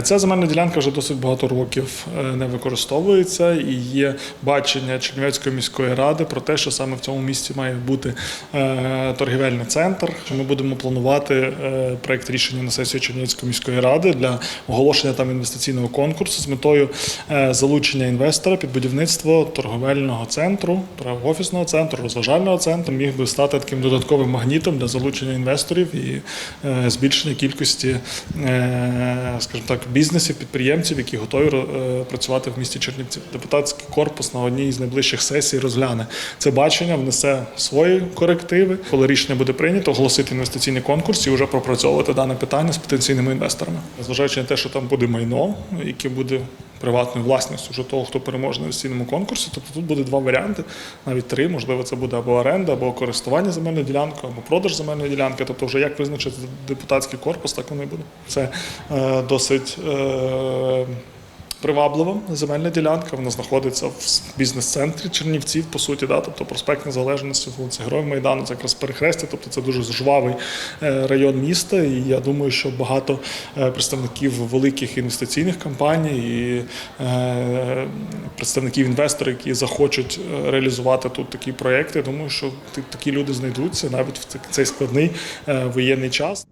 Ця земельна ділянка вже досить багато років е, не використовується і є бачення Чернівецької міської ради про те, що саме в цьому місці має бути е, торгівельний центр. Ми будемо планувати е, проект рішення на сесію Чернівецької міської ради для оголошення там інвестиційного конкурсу з метою залучення інвестора під будівництво торговельного центру, офісного центру, розважального центру. Міг би стати таким додатковим магнітом для залучення інвесторів і збільшення кількості, скажімо так, бізнесів, підприємців, які готові е, працювати в місті Чернівці. Депутатський корпус на одній з найближчих сесій розгляне це бачення, внесе свої корективи. Коли рішення буде прийнято, оголосити інвестиційний конкурс і вже пропрацьовувати дане питання з потенційними інвесторами. Зважаючи на те, що там буде майно, яке буде приватною власністю вже того, хто переможе на інвестиційному конкурсі. Тобто тут буде два варіанти, навіть три. Можливо, це буде або оренда, або користування земельною ділянкою, або продаж земельної ділянки. Тобто, вже як визначити депутатський корпус, так воно і буде. Це е, досить. Е, Приваблива земельна ділянка, вона знаходиться в бізнес-центрі Чернівців, по суті, да, тобто проспект Незалежності, вулиця Героїв Майдану, це якраз перехрестя, тобто це дуже жвавий е, район міста. І я думаю, що багато е, представників великих інвестиційних компаній і е, представників інвесторів, які захочуть реалізувати тут такі проекти, я думаю, що такі люди знайдуться навіть в цей складний воєнний час.